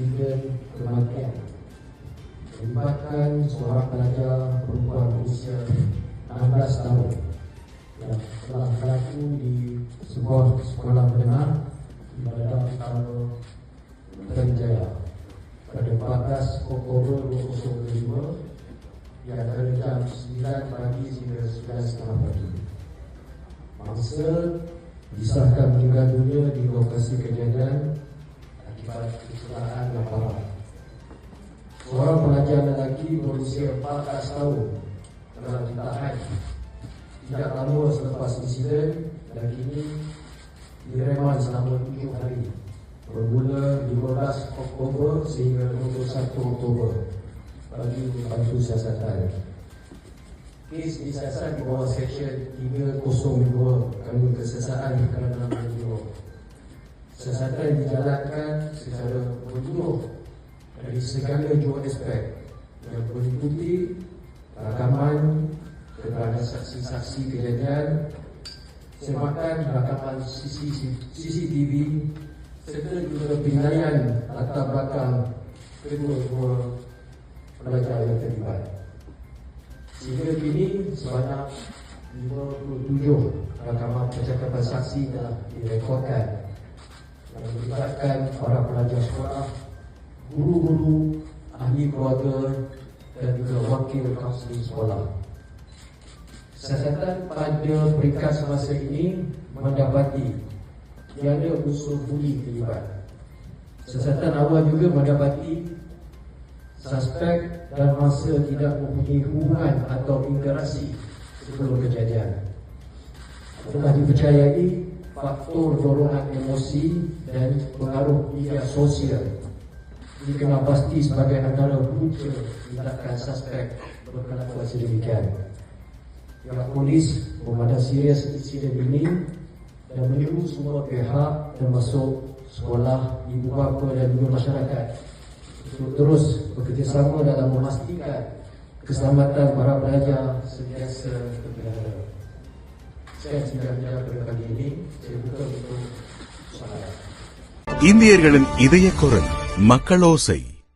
insiden kematian melibatkan seorang pelajar perempuan berusia 16 tahun yang telah berlaku di sebuah sekolah menengah di Badan Utama Terjaya pada 14 Oktober 2005 di antara jam 9 pagi hingga 11.30 pagi. Mangsa disahkan meninggal dunia di lokasi kejadian lelaki berusia 14 tahun. Telah ditahan. Tidak lama selepas insiden dan kini direman selama 7 hari. Bermula 15 Oktober sehingga 21 Oktober. Bagi membantu siasatan. Kes disiasat di bawah Seksyen 302 Kanun Kesesaan kerana menyeluruh. Siasatan dijalankan secara menyeluruh dari segala dua aspek yang meliputi rakaman kepada saksi-saksi kejadian, semakan rakaman CCTV serta juga penilaian latar belakang kedua-dua pelajar yang terlibat. Sehingga kini sebanyak 57 rakaman percakapan saksi telah direkodkan yang melibatkan para pelajar sekolah, guru-guru, ahli keluarga dan juga wakil kaunseling sekolah. Siasatan pada peringkat semasa ini mendapati tiada unsur buli terlibat. Siasatan awal juga mendapati suspek dan masa tidak mempunyai hubungan atau interaksi sebelum kejadian. Telah dipercayai faktor dorongan emosi dan pengaruh media sosial dikenal pasti sebagai antara punca tindakan suspek berkelakuan sedemikian. Pihak polis memandang serius insiden ini dan menyeru semua pihak termasuk sekolah, ibu bapa dan juga masyarakat untuk terus bekerjasama dalam memastikan keselamatan para pelajar sentiasa terpelihara. Saya tidak menjawab pada pagi ini, saya buka untuk soalan. இந்தியர்களின் இதய குரல் மக்களோசை.